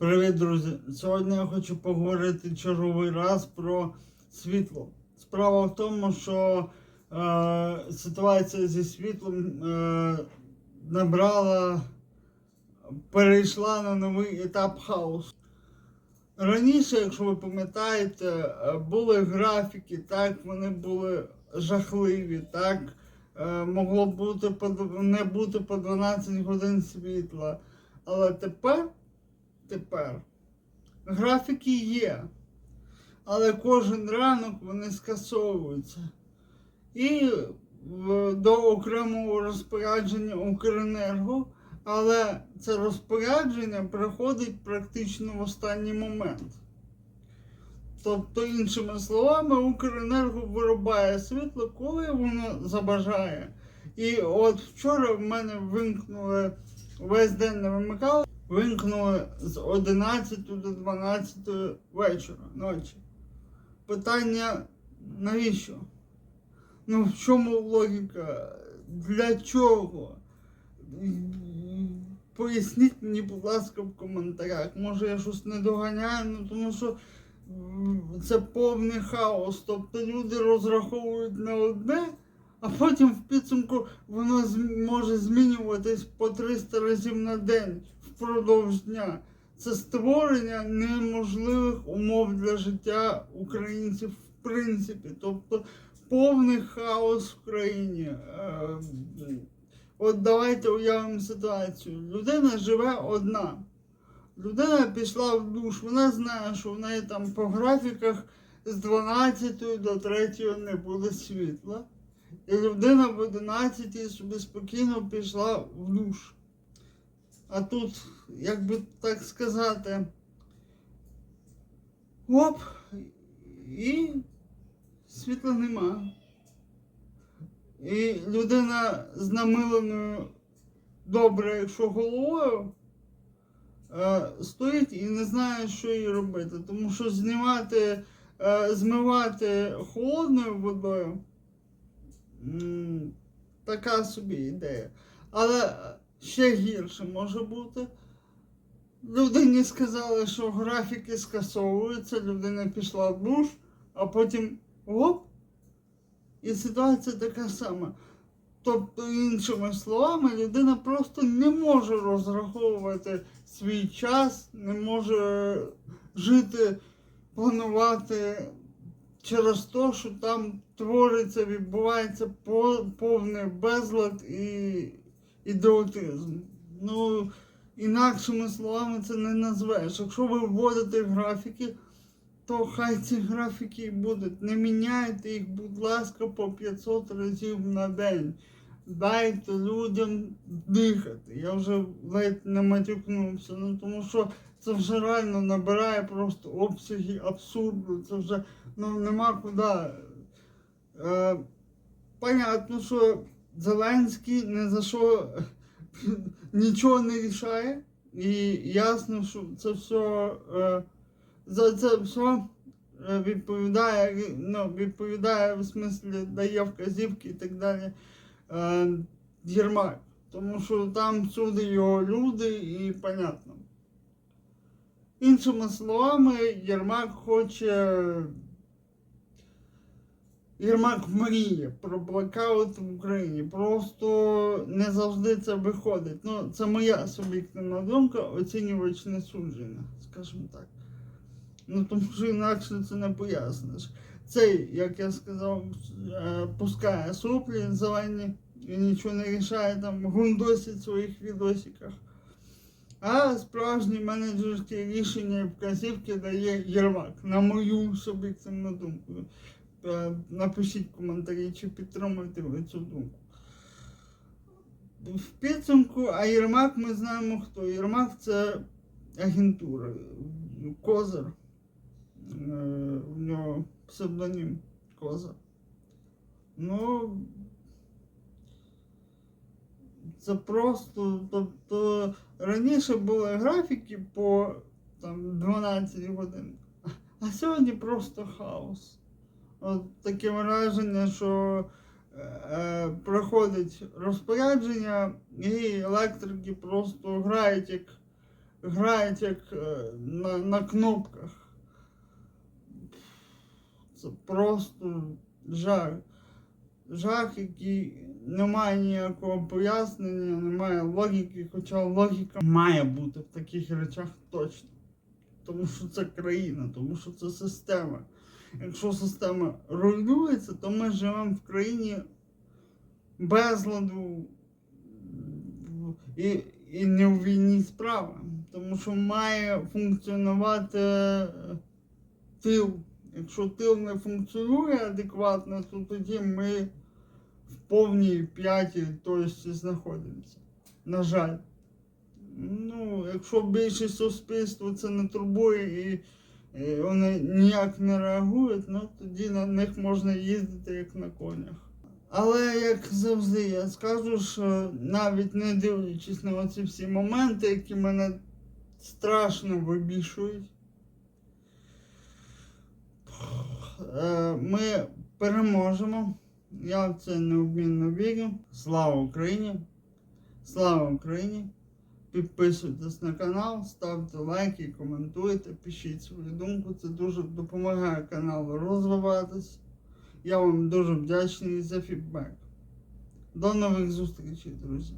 Привіт, друзі! Сьогодні я хочу поговорити черговий раз про світло. Справа в тому, що е, ситуація зі світлом е, набрала, перейшла на новий етап хаосу. Раніше, якщо ви пам'ятаєте, е, були графіки, так, вони були жахливі, так, е, могло бути по, не бути по 12 годин світла. Але тепер тепер. Графіки є, але кожен ранок вони скасовуються. І до окремого розпорядження Укренерго, але це розпорядження приходить практично в останній момент. Тобто, іншими словами, Укренерго вирубає світло, коли воно забажає. І от вчора в мене вимкнули весь день не вимикали, вимкнули з 11 до 12 вечора ночі. Питання навіщо? Ну в чому логіка? Для чого? Поясніть мені, будь ласка, в коментарях. Може я щось не доганяю, ну тому що це повний хаос. Тобто люди розраховують на одне, а потім в підсумку воно може змінюватись по 300 разів на день впродовж дня. Це створення неможливих умов для життя українців в принципі. Тобто повний хаос в країні. Е, От давайте уявимо ситуацію. Людина живе одна. Людина пішла в душ, вона знає, що в неї там по графіках з 12 до 3 не буде світла. І людина в 11 собі спокійно пішла в душ. А тут, як би так сказати, оп, і світла нема. І людина з намиленою добре, якщо головою, е, стоїть і не знає, що їй робити. Тому що знімати, е, змивати холодною водою така собі ідея. Але ще гірше може бути. Людині сказали, що графіки скасовуються, людина пішла в душ, а потім оп, і ситуація така сама. Тобто, іншими словами, людина просто не може розраховувати свій час, не може жити, планувати через те, що там твориться, відбувається повний безлад і ідіотизм. Ну, інакшими словами це не назвеш. Якщо ви вводите графіки, то хай ці графіки будуть. Не міняйте їх, будь ласка, по 500 разів на день. Дайте людям дихати. Я вже ледь не матюкнувся, ну тому що це вже реально набирає просто обсяги абсурду. Це вже ну, нема куди. Е, понятно, що Зеленський не за що нічого не рішає. І ясно, що це все. Е, за це все е, відповідає, ну, відповідає в смислі дає вказівки і так далі е, Єрмак. Тому що там всюди його люди і понятно. Іншими словами, Єрмак хоче. Єрмак мріє про блокаут в Україні. Просто не завжди це виходить. Ну, це моя суб'єктивна думка, оцінювач не судження, скажімо так. Ну, тому що інакше це не поясниш. Цей, як я сказав, е, пускає соплі зелені і нічого не рішає, там гундосить в своїх відосиках. А справжні менеджерські рішення і вказівки дає Єрмак, на мою суб'єктивну думку. Е, Напишіть коментарі, чи підтримуєте ви цю думку. В підсумку, а Єрмак ми знаємо хто. Єрмак це агентура, козир. Е, В нього псевдонім Коза. Ну. Це просто. Тобто раніше були графіки по там, 12 годин, а сьогодні просто хаос. От таке враження, що е, е, проходить розпорядження і електрики просто грають як грають як е, на, на кнопках. Це просто жах. Жах, який не має ніякого пояснення, немає логіки, хоча логіка має бути в таких речах точно. Тому що це країна, тому що це система. Якщо система руйнується, то ми живемо в країні безладу і, і не в війні справа. Тому що має функціонувати е, тил. Якщо тил не функціонує адекватно, то тоді ми в повній п'ятій точці знаходимося. На жаль. Ну, якщо більшість суспільства це не турбує і, і вони ніяк не реагують, ну тоді на них можна їздити як на конях. Але як завжди, я скажу, що навіть не дивлячись на оці всі моменти, які мене страшно вибішують, е, ми переможемо. Я в це необмінно вірю. Слава Україні! Слава Україні! Підписуйтесь на канал, ставте лайки, коментуйте, пишіть свою думку. Це дуже допомагає каналу розвиватись. Я вам дуже вдячний за фідбек. До нових зустрічей, друзі!